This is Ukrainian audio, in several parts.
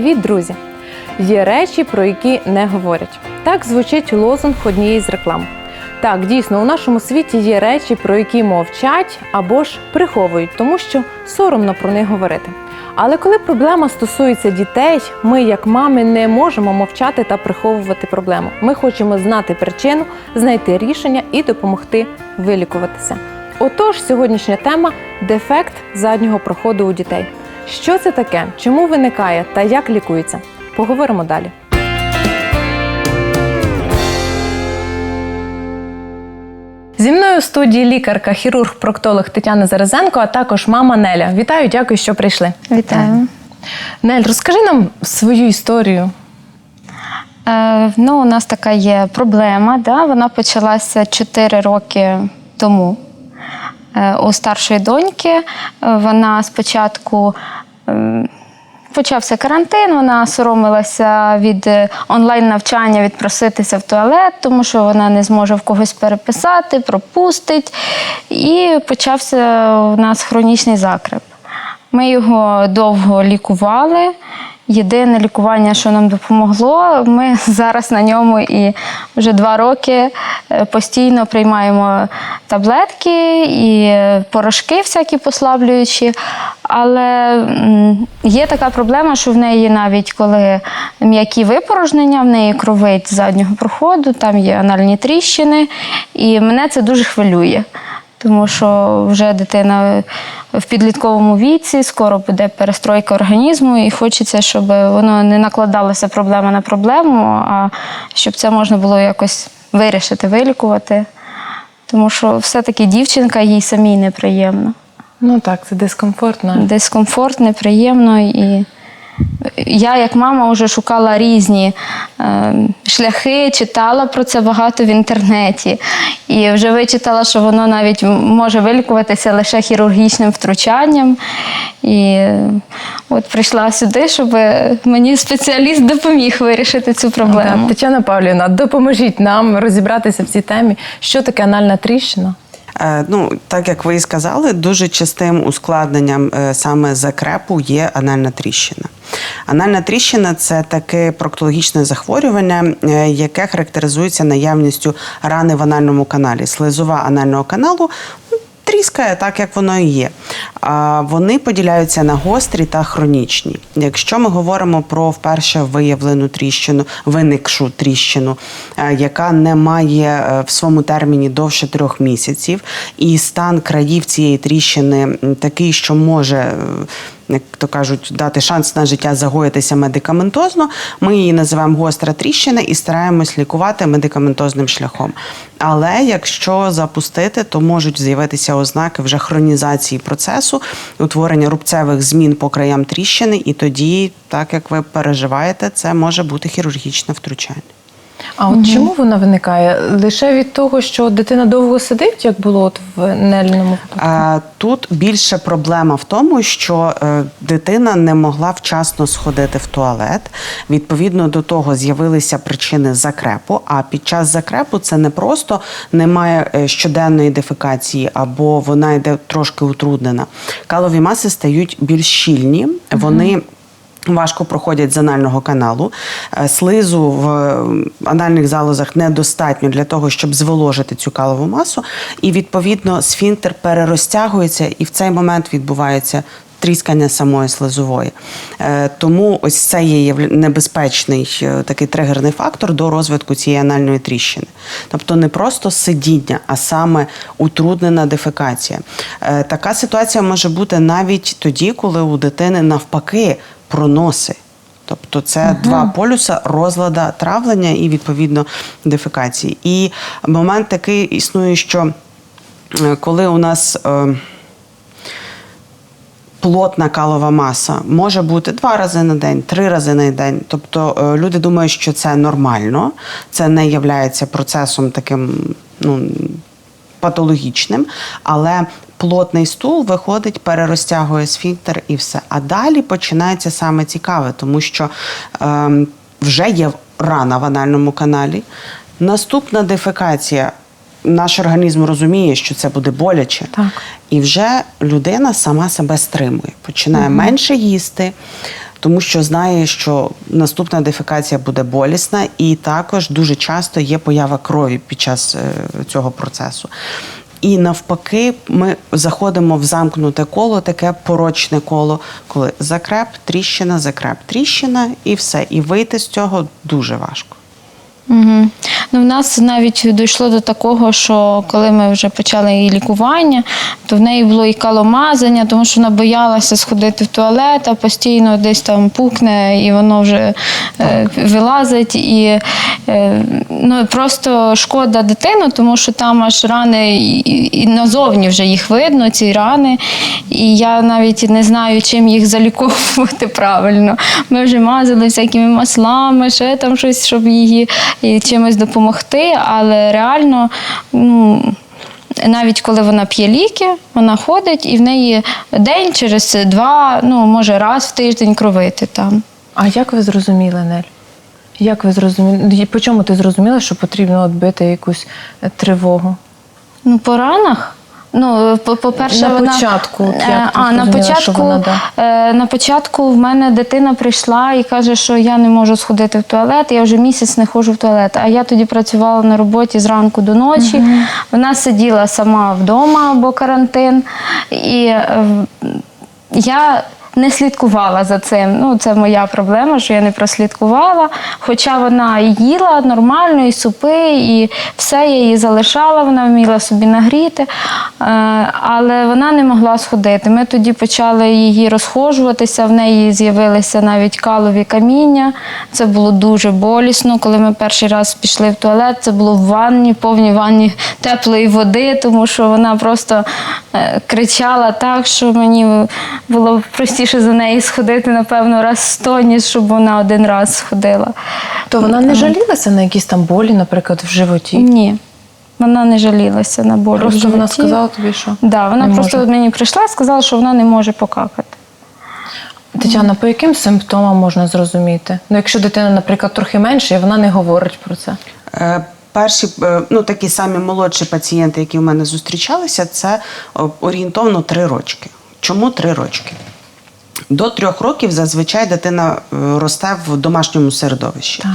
Привіт, друзі! Є речі, про які не говорять. Так звучить лозунг однієї з реклам. Так, дійсно, у нашому світі є речі, про які мовчать або ж приховують, тому що соромно про них говорити. Але коли проблема стосується дітей, ми, як мами, не можемо мовчати та приховувати проблему. Ми хочемо знати причину, знайти рішення і допомогти вилікуватися. Отож, сьогоднішня тема дефект заднього проходу у дітей. Що це таке, чому виникає та як лікується? Поговоримо далі. Зі мною у студії лікарка, хірург, проктолог Тетяна Зарезенко, а також мама Неля. Вітаю, дякую, що прийшли. Вітаю. Нель, розкажи нам свою історію. Е, ну, у нас така є проблема. Да? Вона почалася 4 роки тому. Е, у старшої доньки е, вона спочатку. Почався карантин, вона соромилася від е, онлайн-навчання відпроситися в туалет, тому що вона не зможе в когось переписати, пропустить. І почався у нас хронічний закреп. Ми його довго лікували. Єдине лікування, що нам допомогло, ми зараз на ньому і вже два роки е, постійно приймаємо таблетки і е, порошки всякі послаблюючі. Але є така проблема, що в неї навіть коли м'які випорожнення, в неї кровить заднього проходу, там є анальні тріщини, і мене це дуже хвилює. Тому що вже дитина в підлітковому віці, скоро буде перестройка організму, і хочеться, щоб воно не накладалося проблема на проблему, а щоб це можна було якось вирішити, вилікувати. Тому що все-таки дівчинка їй самій неприємно. Ну так, це дискомфортно. Дискомфорт, неприємно. І я, як мама, вже шукала різні е, шляхи, читала про це багато в інтернеті. І вже вичитала, що воно навіть може вилікуватися лише хірургічним втручанням. І е, от прийшла сюди, щоб мені спеціаліст допоміг вирішити цю проблему. Тетяна Павлівна, допоможіть нам розібратися в цій темі. Що таке анальна тріщина? Е, Ну, так як ви і сказали, дуже частим ускладненням е, саме закрепу є анальна тріщина. Анальна тріщина це таке проктологічне захворювання, е, яке характеризується наявністю рани в анальному каналі. Слизова анального каналу тріскає так, як воно і є. А вони поділяються на гострі та хронічні. Якщо ми говоримо про вперше виявлену тріщину, виникшу тріщину, е, яка не має е, в своєму терміні довше трьох місяців, і стан країв цієї тріщини такий, що може. Як то кажуть, дати шанс на життя загоїтися медикаментозно. Ми її називаємо гостра тріщина і стараємось лікувати медикаментозним шляхом. Але якщо запустити, то можуть з'явитися ознаки вже хронізації процесу, утворення рубцевих змін по краям тріщини, і тоді, так як ви переживаєте, це може бути хірургічне втручання. А от чому вона виникає? Лише від того, що дитина довго сидить, як було от в Неліному випадку? А, Тут більше проблема в тому, що е, дитина не могла вчасно сходити в туалет. Відповідно до того з'явилися причини закрепу. А під час закрепу це не просто немає е, щоденної дефекації, або вона йде трошки утруднена. Калові маси стають більш щільні. Вони Важко проходять з анального каналу. Е, Слизу в анальних залозах недостатньо для того, щоб зволожити цю калову масу. І відповідно сфінктер перерозтягується, і в цей момент відбувається. Тріскання самої слизової. Е, Тому ось це є небезпечний е, такий тригерний фактор до розвитку цієї анальної тріщини. Тобто не просто сидіння, а саме утруднена дефекація. Така ситуація може бути навіть тоді, коли у дитини навпаки проноси. Тобто це два полюса розлада травлення і відповідно дефекації. І момент такий існує, що е, коли у нас е, плотна калова маса може бути два рази на день, три рази на день. Тобто е, люди думають, що це нормально, це не є процесом таким ну, патологічним, але плотний стул виходить, перерозтягує сфінктер і все. А далі починається саме цікаве, тому що ем, вже є рана в анальному каналі. Наступна дефекація. Наш організм розуміє, що це буде боляче, Так. і вже людина сама себе стримує, починає менше їсти. Тому що знає, що наступна дефікація буде болісна, і також дуже часто є поява крові під час е, цього процесу. І навпаки, ми заходимо в замкнуте коло, таке порочне коло, коли закреп, тріщина, закреп, тріщина, і все. І вийти з цього дуже важко. Угу. Ну, в нас навіть дійшло до такого, що коли ми вже почали її лікування, то в неї було і каломазання, тому що вона боялася сходити в туалет, а постійно десь там пукне, і воно вже е, вилазить. І е, ну, просто шкода дитину, тому що там аж рани і, і назовні вже їх видно, ці рани. І я навіть не знаю, чим їх заліковувати правильно. Ми вже мазали всякими маслами, ще там щось, щоб її і чимось допомогти, але реально. ну, навіть коли вона п'є ліки, вона ходить і в неї день через два, ну може раз в тиждень кровити там. А як ви зрозуміли, Нель? Як ви зрозуміли? По чому ти зрозуміла, що потрібно відбити якусь е, тривогу? Ну, по ранах. Ну, по- по-перше, На вона... початку, як Е, а, на початку, вона, да? е, на початку в мене дитина прийшла і каже, що я не можу сходити в туалет, я вже місяць не ходжу в туалет. А я тоді працювала на роботі зранку до ночі. Вона сиділа сама вдома, бо карантин. І е, я не слідкувала за цим. Ну, це моя проблема, що я не прослідкувала. Хоча вона і їла нормально, і супи, і все я її залишала, вона вміла собі нагріти, Е, але вона не могла сходити. Ми тоді почали її розхожуватися, в неї з'явилися навіть калові каміння. Це було дуже болісно. Коли ми перший раз пішли в туалет, це було в ванні, повній ванні теплої води, тому що вона просто е, кричала так, що мені було простіше за неї сходити, напевно, раз сто, ніж щоб вона один раз сходила. То вона не жалілася на якісь там болі, наприклад, в животі? Ні. Вона не жалілася на болі. в вона сказала тобі, що Да, вона не просто може. мені прийшла і сказала, що вона не може покакати. Тетяна, по яким симптомам можна зрозуміти? Ну, якщо дитина, наприклад, трохи менше, і вона не говорить про це. Е, Перші е, ну такі самі молодші пацієнти, які в мене зустрічалися, це орієнтовно три рочки. Чому три рочки? До трьох років зазвичай дитина е, росте в домашньому середовищі. Так.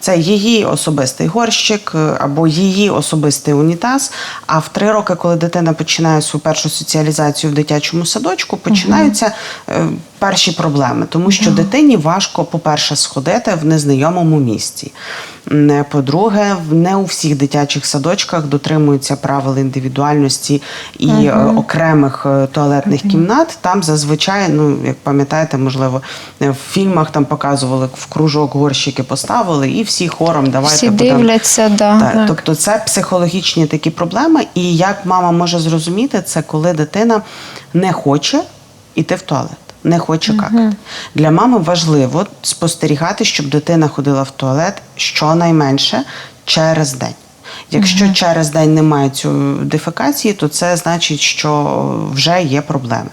Це її особистий горщик е, або її особистий унітаз. А в три роки, коли дитина починає свою першу соціалізацію в дитячому садочку, починаються е, перші проблеми, тому що дитині важко, по-перше, сходити в незнайомому місці. По-друге, не у всіх дитячих садочках дотримуються правил індивідуальності і е, окремих е, туалетних кімнат. Там зазвичай, ну як пам'ятаєте, можливо, е, в фільмах там показували в кружок горщики поставили, і всі хором давайте Всі дивляться, да. так, Так. Тобто це психологічні такі проблеми. І як мама може зрозуміти, це коли дитина не хоче йти в туалет. Не хоче какати. Для мами важливо спостерігати, щоб дитина ходила в туалет щонайменше через день. Якщо через день немає цієї дефекації, то це значить, що вже є проблеми.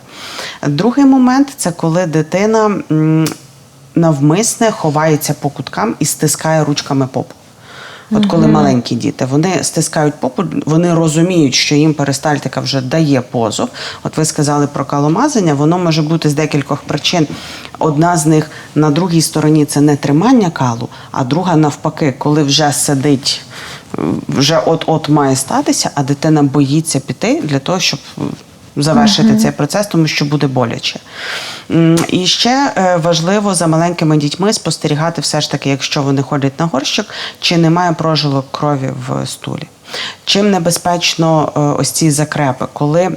Другий момент це коли дитина навмисне ховається по куткам і стискає ручками попу. От коли маленькі діти, вони стискають попу, вони розуміють, що їм перистальтика вже дає позов. От ви сказали про каломазання, воно може бути з декількох причин. Одна з них на другій стороні це не тримання калу, а друга навпаки, коли вже сидить, вже от-от має статися, а дитина боїться піти для того, щоб завершити цей процес, тому що буде боляче. І ще е, важливо за маленькими дітьми спостерігати все ж таки, якщо вони ходять на горщик, чи немає прожилок крові в стулі. Чим небезпечно е, ось ці закрепи, коли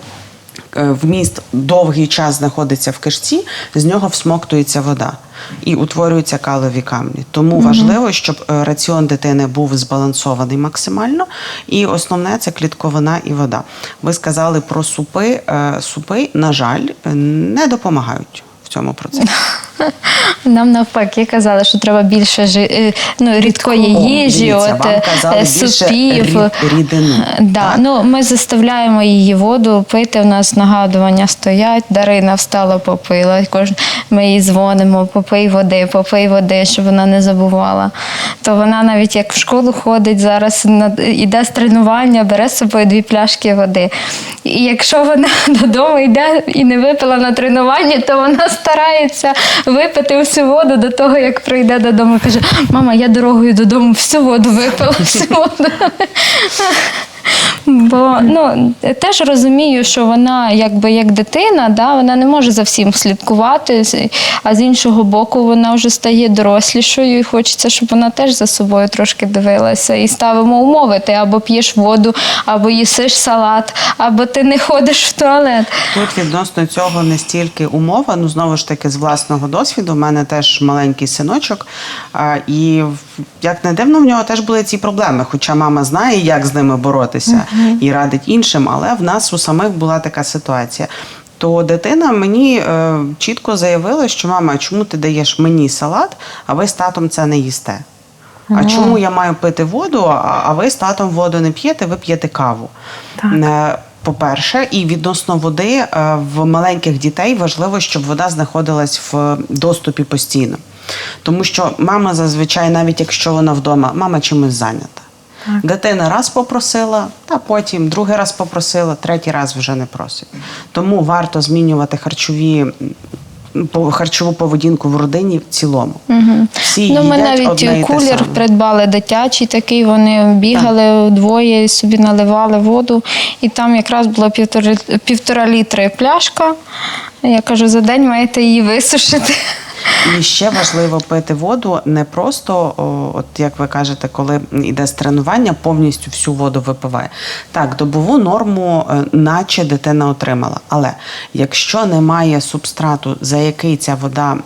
вміст довгий час знаходиться в кишці, з нього всмоктується вода і утворюються калові камні. Тому важливо, щоб е, раціон дитини був збалансований максимально. І основне це клітковина і вода. Ви сказали про супи. Е, Супи, на жаль, е, не допомагають в цьому процесі. Нам навпаки казали, що треба більше жи... е, ну, рідкої О, їжі, дивіться, от, вам е, казали більше супів. рід- Да. так? Ну, ми заставляємо її воду пити. У нас нагадування стоять. Дарина встала, попила. Кож... Ми їй дзвонимо, попий води, попий води, щоб вона не забувала. То вона навіть як в школу ходить зараз, на- іде з тренування, бере з собою дві пляшки води. І якщо вона додому йде і не випила на тренуванні, то вона старається випити всю воду до того, як прийде додому. Каже: мама, я дорогою додому всю воду випила, всю воду. Бо ну теж розумію, що вона, якби як дитина, да, вона не може за всім слідкувати. А з іншого боку, вона вже стає дорослішою, і хочеться, щоб вона теж за собою трошки дивилася. І ставимо умови: ти або п'єш воду, або їсиш салат, або ти не ходиш в туалет. Тут відносно цього не стільки умова. Ну знову ж таки, з власного досвіду. У мене теж маленький синочок, і як не дивно, в нього теж були ці проблеми. Хоча мама знає, як з ними боротися і радить іншим, але в нас у самих була така ситуація. То дитина мені е, чітко заявила, що мама, чому ти даєш мені салат, а ви з татом це не їсте? А чому я маю пити воду, а а ви з татом воду не п'єте, ви п'єте каву? Е, По-перше, і відносно води е, в маленьких дітей важливо, щоб вода знаходилась в доступі постійно. Тому що мама зазвичай, навіть якщо вона вдома, мама чимось зайнята. Дитина раз попросила, та потім другий раз попросила, третій раз вже не просить. Тому варто змінювати харчові. Харчову поведінку в родині в цілому. Всі ну, ми навіть одне саме. придбали дитячий такий. Вони бігали вдвоє і собі наливали воду. І там якраз була півтора, півтора літри пляшка. Я кажу, за день маєте її висушити. І ще важливо пити воду не просто, о, от як ви кажете, коли йде з тренування, повністю всю воду випиває. Так, добову норму, е, наче дитина отримала. Але якщо немає субстрату, за який ця вода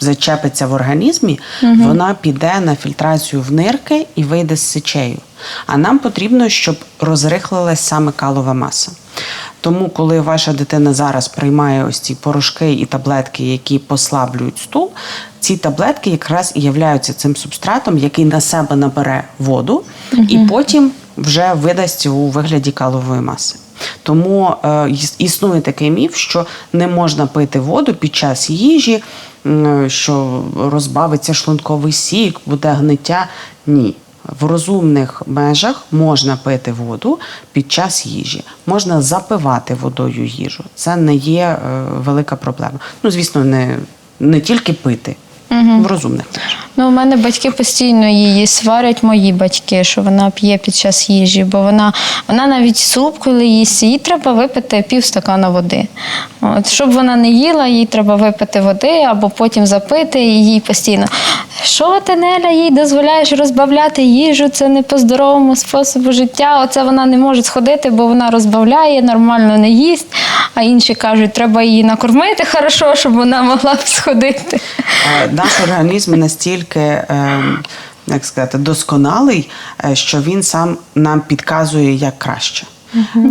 зачепиться в організмі, вона піде на фільтрацію в нирки і вийде з сечею. А нам потрібно, щоб розрихлилась саме калова маса. Тому, коли ваша дитина зараз приймає ось ці порошки і таблетки, які послаблюють стул, ці таблетки якраз і являються цим субстратом, який на себе набере воду, і потім вже видасть у вигляді калової маси. Тому е, існує такий міф, що не можна пити воду під час їжі, м, що розбавиться шлунковий сік, буде гниття. Ні. В розумних межах можна пити воду під час їжі, можна запивати водою їжу. Це не є е, велика проблема. Ну, звісно, не, не тільки пити в розумних межах. Ну, у мене батьки постійно її сварять, мої батьки, що вона п'є під час їжі, бо вона, вона навіть суп, коли їсть, їй треба випити пів стакана води. От, щоб вона не їла, їй треба випити води або потім запити і їй постійно. Що ти, Неля, їй дозволяєш розбавляти їжу? Це не по здоровому способу життя. Оце вона не може сходити, бо вона розбавляє, нормально не їсть. А інші кажуть, треба її накормити хорошо, щоб вона могла б сходити. Наш організм настільки. е, Як сказати, досконалий, е, що він сам нам підказує, як краще.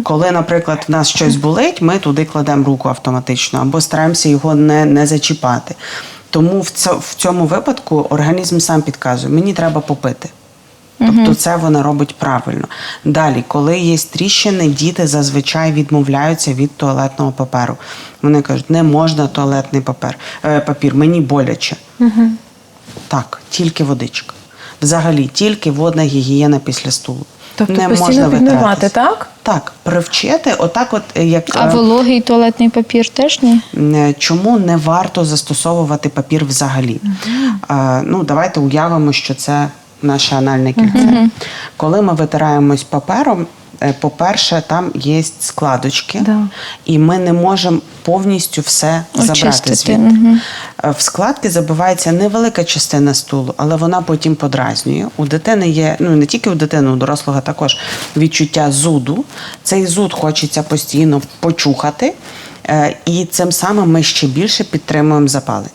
Коли, наприклад, в нас щось болить, ми туди кладемо руку автоматично або стараємося його не, не зачіпати. Тому в цьому випадку організм сам підказує, мені треба попити. Тобто це вона робить правильно. Далі, коли є тріщини, діти зазвичай відмовляються від туалетного паперу. Вони кажуть, не можна туалетний папер, е, папір, мені боляче. Так, тільки водичка. Взагалі, тільки водна гігієна після стулу. Тобто не постійно можна підмивати, так? Так, привчити, отак, от е, як А е, вологий туалетний папір теж ні? Е, Чому не варто застосовувати папір взагалі? Е, ну, давайте уявимо, що це наше анальне кільце. Коли ми витираємось папером, е, по-перше, там є складочки, Да. і ми не можемо повністю все забрати звідти. Е, В складки забивається невелика частина стулу, але вона потім подразнює. У дитини є, ну не тільки у дитини, у дорослого також відчуття зуду. Цей зуд хочеться постійно почухати, е, і цим самим ми ще більше підтримуємо запалення.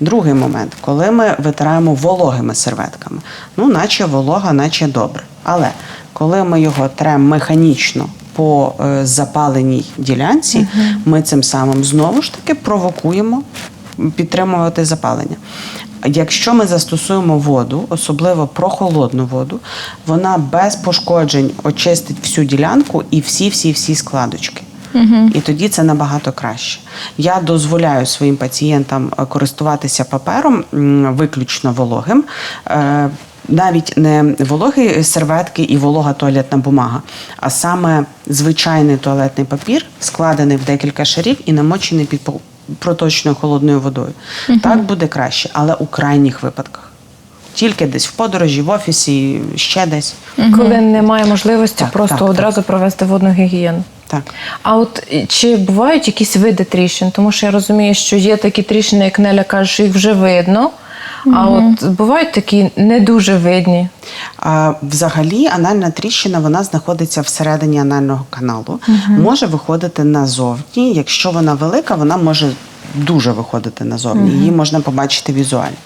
Другий момент, коли ми витираємо вологими серветками, ну, наче волога, наче добре. Але коли ми його тремо механічно по е, запаленій ділянці, ми цим самим знову ж таки провокуємо підтримувати запалення. Якщо ми застосуємо воду, особливо прохолодну воду, вона без пошкоджень очистить всю ділянку і всі-всі-всі складочки. І тоді це набагато краще. Я дозволяю своїм пацієнтам е, користуватися папером виключно вологим. Е, Навіть не вологі серветки і волога туалетна бумага, а саме звичайний туалетний папір, складений в декілька шарів і намочений під, проточною холодною водою. Так буде краще, але у крайніх випадках. Тільки десь в подорожі, в офісі, ще десь. Коли немає можливості Так, просто так, одразу провести водну гігієну. Так. А от чи бувають якісь види тріщин? Тому що я розумію, що є такі тріщини, як Неля каже, що їх вже видно. А от бувають такі не дуже видні. А, взагалі, анальна тріщина вона знаходиться всередині анального каналу, може виходити назовні. Якщо вона велика, вона може дуже виходити назовні. Її можна побачити візуально.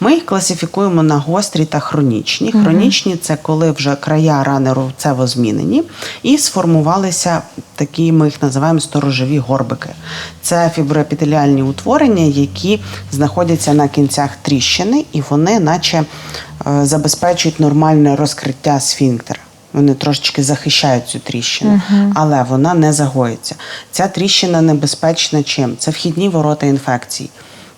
Ми їх класифікуємо на гострі та хронічні. Хронічні це коли вже края рани рубцево змінені і сформувалися такі, ми їх називаємо сторожові горбики. Це фіброепітеліальні утворення, які знаходяться на кінцях тріщини, і вони, наче е, забезпечують нормальне розкриття сфінктера. Вони трошечки захищають цю тріщину, але вона не загоїться. Ця тріщина небезпечна чим? Це вхідні ворота інфекцій.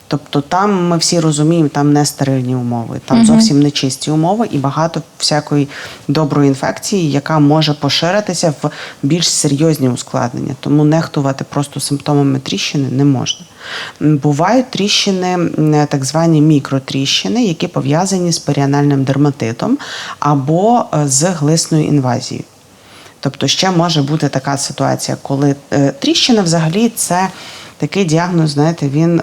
Тобто там ми всі розуміємо, там не стерильні умови, там зовсім не чисті умови і багато всякої доброї інфекції, яка може поширитися в більш серйозні ускладнення. Тому нехтувати просто симптомами тріщини не можна. Бувають тріщини, так звані мікротріщини, які пов'язані з періанальним дерматитом або е, з глисною інвазією. Тобто ще може бути така ситуація, коли е, тріщина взагалі це такий діагноз, знаєте, він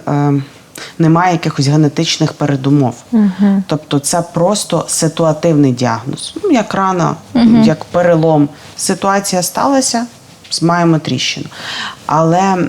е, не має якихось генетичних передумов. Тобто це просто ситуативний діагноз. Ну, як рана, як перелом. Ситуація сталася, маємо тріщину. Але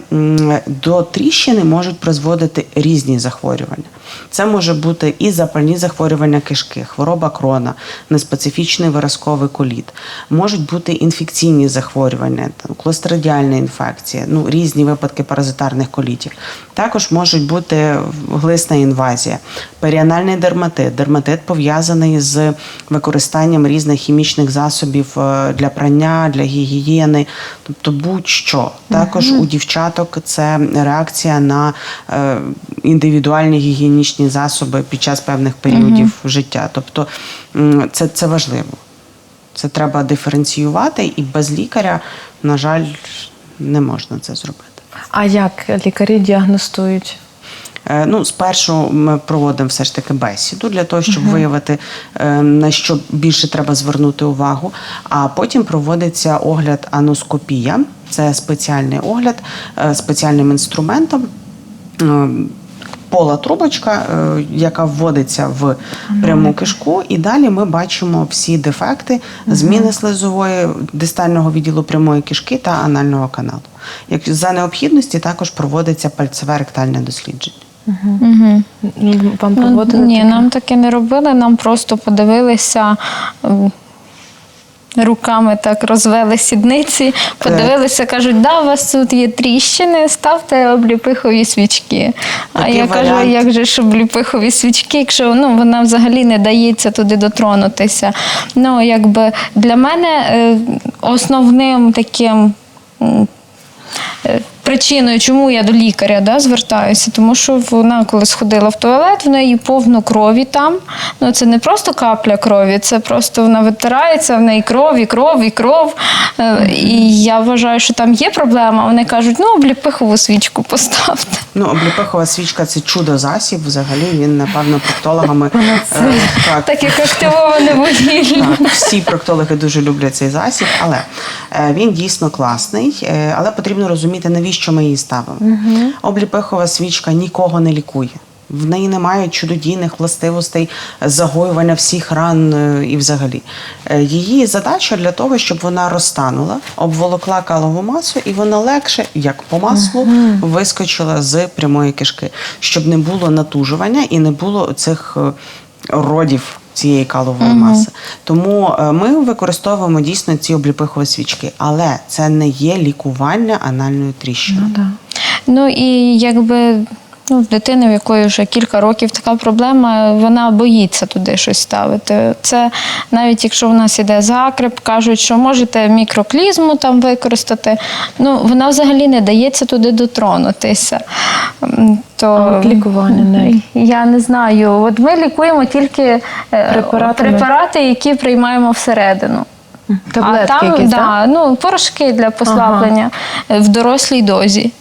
до тріщини можуть призводити різні захворювання. Це може бути і запальні захворювання кишки, хвороба крона, неспецифічний виразковий коліт. Можуть бути інфекційні захворювання, клостридіальна інфекція, ну, різні випадки паразитарних колітів. Також можуть бути глисна інвазія, періанальний дерматит. Дерматит пов'язаний з використанням різних хімічних засобів е, для прання, для гігієни, тобто будь-що. Також у дівчаток це реакція на е, індивідуальні гігієнічні засоби під час певних періодів життя. Тобто це, це важливо. Це треба диференціювати, і без лікаря, на жаль, не можна це зробити. А як лікарі діагностують? Е, Ну, спершу ми проводимо все ж таки бесіду для того, щоб виявити, е, на що більше треба звернути увагу. А потім проводиться огляд аноскопія. Це спеціальний огляд е, спеціальним інструментом. Е, Пола трубочка, е, яка вводиться в пряму кишку, і далі ми бачимо всі дефекти зміни слизової дистального відділу прямої кишки та анального каналу. Як за необхідності також проводиться пальцеве ректальне дослідження. Ну, Вам Ну, ні, таке? нам таке не робили, нам просто подивилися. Руками так розвели сідниці, подивилися, кажуть, да, у вас тут є тріщини, ставте обліпихові свічки. А Такий я кажу, варіант. як же ж обліпихові свічки, якщо ну, вона взагалі не дається туди дотронутися. Ну, якби для мене е, основним таким. Причиною, чому я до лікаря да, звертаюся, тому що вона, коли сходила в туалет, в неї повно крові там. Ну це не просто капля крові, це просто вона витирається, в неї кров, і кров, і кров. Е, І я вважаю, що там є проблема. Вони кажуть, ну обліпихову свічку поставте. Ну, обліпихова свічка це чудо засіб. Взагалі він, напевно, проктологами е, так, Так як активоване вугілля. Всі проктологи дуже люблять цей засіб, але е, він дійсно класний. але потрібно розуміти, навіщо ми її ставимо. Обліпихова свічка нікого не лікує. В неї немає чудодійних властивостей загоювання всіх ран е, і взагалі. Е, Її задача для того, щоб вона розтанула, обволокла калову масу, і вона легше, як по маслу, вискочила з прямої кишки, щоб не було натужування і не було цих е, родів цієї калової маси. Тому е, ми використовуємо дійсно ці обліпихові свічки, але це не є лікування анальної тріщини. Ну, да. Ну і якби ну, дитини, в якої вже кілька років така проблема, вона боїться туди щось ставити. Це навіть якщо в нас іде закреп, кажуть, що можете мікроклізму там використати. Ну, вона взагалі не дається туди дотронутися. То А от лікування неї? я не знаю. От ми лікуємо тільки е, Препаратами? препарати, які приймаємо всередину. Таблетки а там, якісь, да, так? ну, порошки для послаблення е, в дорослій дозі.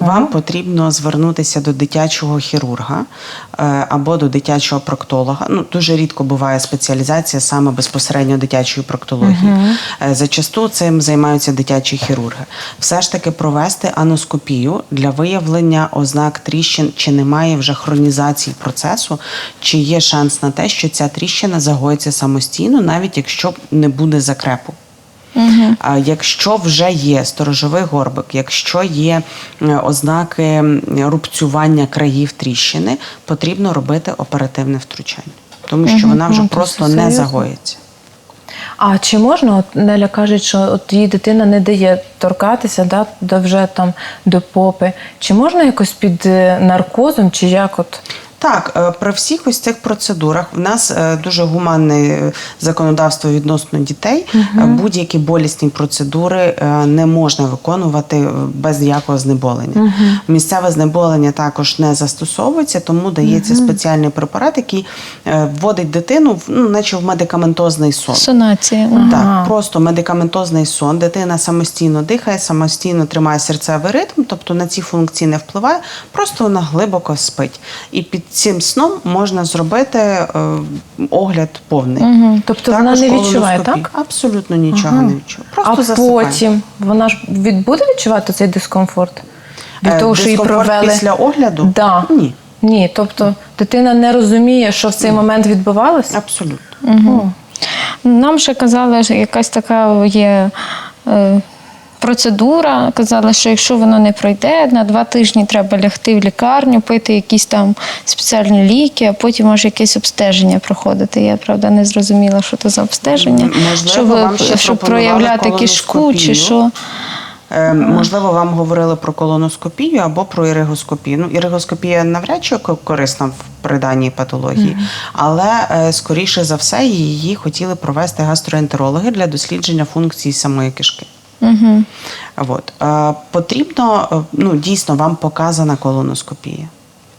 Вам потрібно звернутися до дитячого хірурга е, або до дитячого проктолога. Ну дуже рідко буває спеціалізація саме безпосередньо дитячої проктології. Е, Зачасту цим займаються дитячі хірурги. Все ж таки провести аноскопію для виявлення ознак тріщин, чи немає вже хронізації процесу, чи є шанс на те, що ця тріщина загоїться самостійно, навіть якщо не буде закрепу. А якщо вже є сторожовий горбик, якщо є е, ознаки рубцювання країв тріщини, потрібно робити оперативне втручання, тому що вона вже Ну, просто не загоїться. А чи можна, от Неля каже, що от її дитина не дає торкатися да, до вже там до попи. Чи можна якось під е, наркозом, чи як от? Так, е, при всіх ось цих процедурах в нас е, дуже гуманне е, законодавство відносно дітей. Е, Будь-які болісні процедури не можна виконувати без ніякого знеболення. Місцеве знеболення також не застосовується, тому дається спеціальний препарат, який вводить дитину в ну, наче в медикаментозний сон. Сонація. Так, просто медикаментозний сон. Дитина самостійно дихає, самостійно тримає серцевий ритм, тобто на ці функції не впливає, просто вона глибоко спить. І під цим сном можна зробити е, огляд повний. Тобто вона не відчуває, так? Абсолютно нічого не відчуває. Просто а засипає. потім вона ж від буде відчувати цей дискомфорт? Від Е, того, що її дискомфорт провели після огляду? Да. Ні. Ні, тобто дитина не розуміє, що в цей момент відбувалося. Абсолютно. Нам ще казали, що якась така є. Е, Процедура казали, що якщо воно не пройде, на два тижні треба лягти в лікарню, пити якісь там спеціальні ліки, а потім може якесь обстеження проходити. Я правда не зрозуміла, що це за обстеження. Можливо, щоб вам щоб проявляти кишку чи що. Е, Можливо, вам говорили про колоноскопію або про іригоскопію. Ну, іригоскопія навряд чи корисна в при даній патології, але е, скоріше за все її хотіли провести гастроентерологи для дослідження функції самої кишки. Угу. От. Потрібно, е, ну дійсно, вам показана колоноскопія.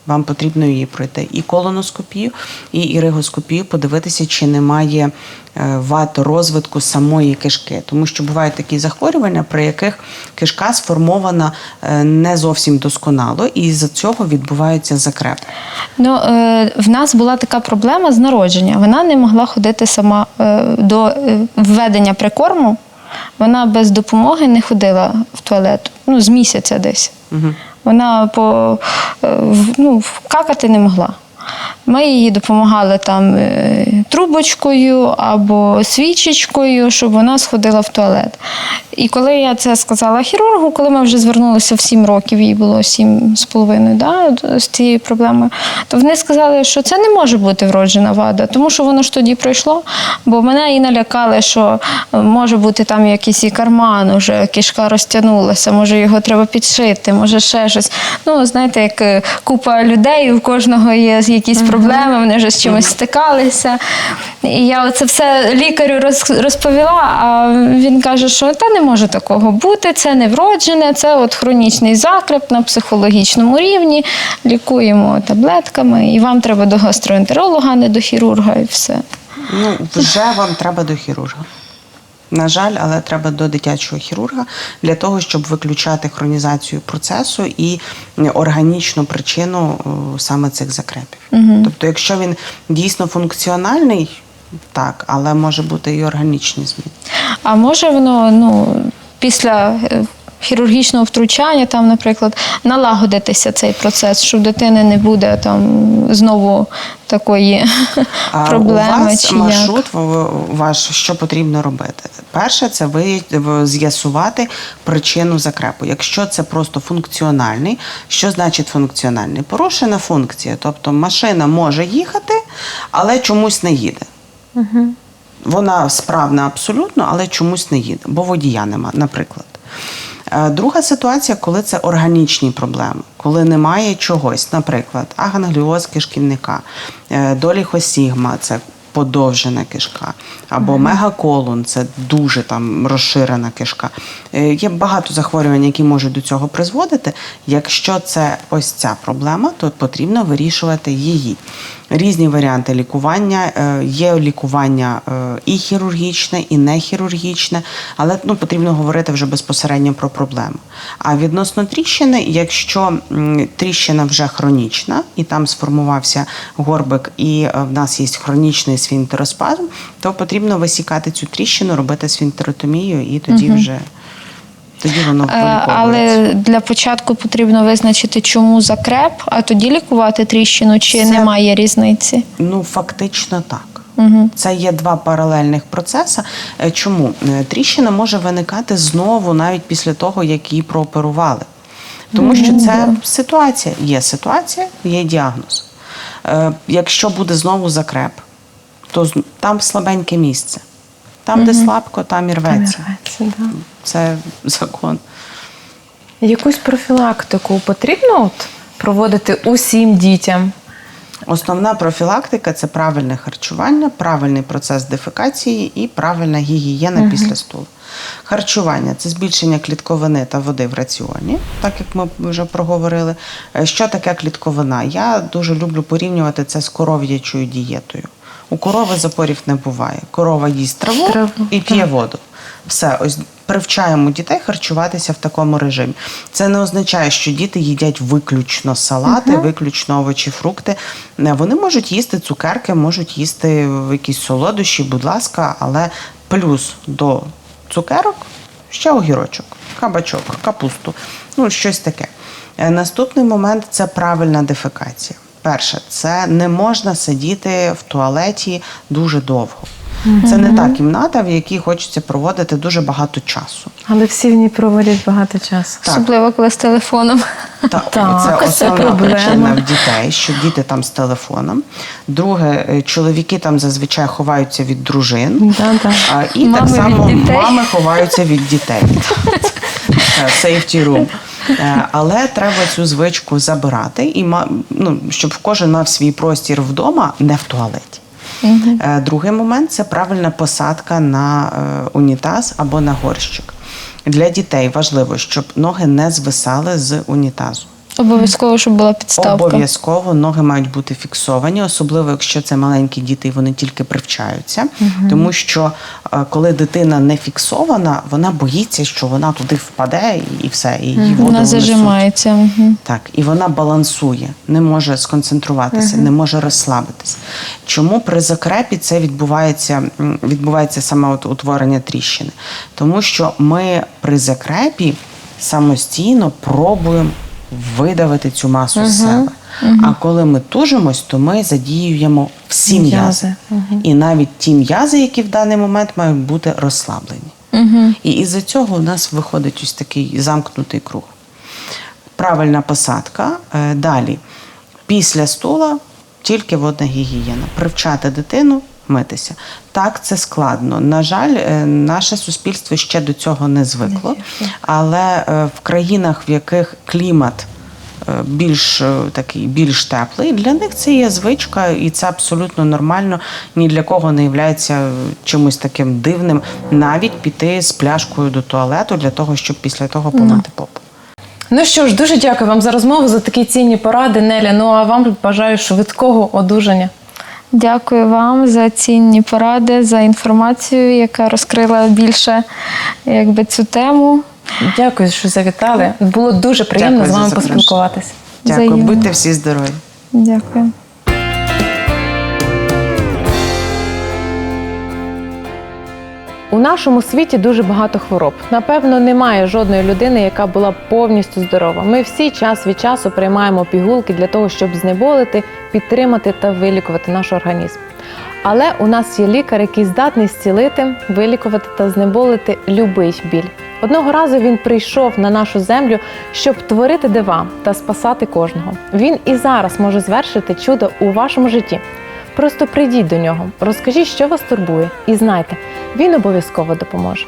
Вам потрібно її пройти і колоноскопію, і іригоскопію, подивитися, чи немає е, вад розвитку самої кишки. Тому що бувають такі захворювання, при яких кишка сформована е, не зовсім досконало, і з-за цього відбуваються закрепи. Ну, в нас була така проблема з народження. Вона не могла ходити сама до введення прикорму. Вона без допомоги не ходила в туалет. Ну, з місяця десь. Вона по, е, ну, какати не могла. Ми їй допомагали там е, трубочкою або свічечкою, щоб вона сходила в туалет. І коли я це сказала хірургу, коли ми вже звернулися в 7 років, їй було 7 з да, з цією проблемою, то вони сказали, що це не може бути вроджена вада, тому що воно ж тоді пройшло. Бо мене і налякали, що е, може бути там якийсь і карман, уже кишка розтягнулася, може його треба підшити, може ще щось. Ну, знаєте, як е, купа людей, у кожного є якісь проблеми, вони вже з чимось стикалися. І я оце все лікарю роз- розповіла, а він каже, що та не може такого бути, це не вроджене, це от хронічний закреп на психологічному рівні, лікуємо таблетками, і вам треба до гастроентеролога, а не до хірурга, і все. Ну, вже вам треба до хірурга. На жаль, але треба до дитячого хірурга для того, щоб виключати хронізацію процесу і органічну причину саме цих закрепів. Тобто, якщо він дійсно функціональний, так, але може бути і органічні зміни. А може воно ну, після е, хірургічного втручання, там, наприклад, налагодитися цей процес, щоб дитини не буде там знову такої А проблеми. у вас чи маршрут як? ваш, що потрібно робити? Перше, це ви з'ясувати причину закрепу. Якщо це просто функціональний, що значить функціональний? Порушена функція, тобто машина може їхати, але чомусь не їде. Вона справна абсолютно, але чомусь не їде, бо водія нема, наприклад. Е, Друга ситуація, коли це органічні проблеми, коли немає чогось, наприклад, агангліоз кишківника, е, доліхосігма це подовжена кишка, або мегаколон це дуже там розширена кишка. Е, Є багато захворювань, які можуть до цього призводити. Якщо це ось ця проблема, то потрібно вирішувати її. Різні варіанти лікування. Е, Є лікування е, і хірургічне, і нехірургічне, але ну, потрібно говорити вже безпосередньо про проблему. А відносно тріщини, якщо тріщина вже хронічна і там сформувався горбик, і в нас є хронічний сфінктероспазм, то потрібно висікати цю тріщину, робити сфінктеротомію, і тоді вже тоді воно Е. Але для початку потрібно визначити, чому закреп, а тоді лікувати тріщину, чи Це- немає різниці. Ну, фактично так. Угу. Це є два паралельних процеси. Е, Чому Е, тріщина може виникати знову навіть після того, як її прооперували? Тому що це ситуація. Є ситуація, є діагноз. Якщо буде знову закреп, то там слабеньке місце. Там, де слабко, там і рветься. Рветься, да. Це закон. Якусь профілактику потрібно от проводити усім дітям. Основна профілактика це правильне харчування, правильний процес дефекації і правильна гігієна після столу. Харчування це збільшення клітковини та води в раціоні, так як ми вже проговорили. Е, Що таке клітковина? Я дуже люблю порівнювати це з коров'ячою дієтою. У корови запорів не буває. Корова їсть траву, Траву, і п'є воду. Все, ось привчаємо дітей харчуватися в такому режимі. Це не означає, що діти їдять виключно салати, виключно овочі, фрукти. Вони можуть їсти цукерки, можуть їсти якісь солодощі, будь ласка, але плюс до цукерок ще огірочок, кабачок, капусту, ну щось таке. Е, Наступний момент це правильна дефекація. Перше, це не можна сидіти в туалеті дуже довго. Це не та кімната, в якій хочеться проводити дуже багато часу. Але всі в ній проводять багато часу. Так. Особливо коли з телефоном. Та, Так, це це основна проблема. причина в дітей, що діти там з телефоном. Друге, е, чоловіки там зазвичай ховаються від дружин. А, і Мами так само мами ховаються від дітей. Е, Safety room. Е, Але треба цю звичку забирати, і ну, щоб кожен мав свій простір вдома, не в туалеті. Угу. Другий момент це правильна посадка на е, унітаз або на горщик. Для дітей важливо, щоб ноги не звисали з унітазу. Обов'язково, щоб була підставка. Обов'язково ноги мають бути фіксовані, особливо якщо це маленькі діти, і вони тільки привчаються. Тому що е, коли дитина не фіксована, вона боїться, що вона туди впаде і, все, і її воду Вона зажимається. Мгм. Так, і вона балансує, не може сконцентруватися, не може розслабитися. Чому при закрепі це відбувається, відбувається саме от утворення тріщини? Тому що ми при закрепі самостійно пробуємо видавити цю масу з себе. А коли ми тужимось, то ми задіюємо всі М'язи. І навіть ті м'язи, які в даний момент мають бути розслаблені. І із-за цього у нас виходить ось такий замкнутий круг правильна посадка. Е, Далі, після стула тільки водна гігієна. Привчати дитину митися. Так, це складно. На жаль, е, наше суспільство ще до цього не звикло. Але е, в країнах, в яких клімат е, більш такий більш теплий, для них це є звичка, і це абсолютно нормально. Ні для кого не є чимось таким дивним, навіть піти з пляшкою до туалету для того, щоб після того помити попу. Ну що ж, дуже дякую вам за розмову, за такі цінні поради, Неля. Ну а вам бажаю швидкого одужання. Дякую вам за цінні поради, за інформацію, яка розкрила більше якби, цю тему. Дякую, що завітали. Було дуже приємно Дякую з за вами запрошення. поспілкуватися. Дякую, Взаємно. будьте всі здорові. Дякую. У нашому світі дуже багато хвороб. Напевно, немає жодної людини, яка була повністю здорова. Ми всі час від часу приймаємо пігулки для того, щоб знеболити, підтримати та вилікувати наш організм. Але у нас є лікар, який здатний зцілити, вилікувати та знеболити любий біль. Одного разу він прийшов на нашу землю, щоб творити дива та спасати кожного. Він і зараз може звершити чудо у вашому житті. Просто прийдіть до нього, розкажіть, що вас турбує, і знайте, він обов'язково допоможе.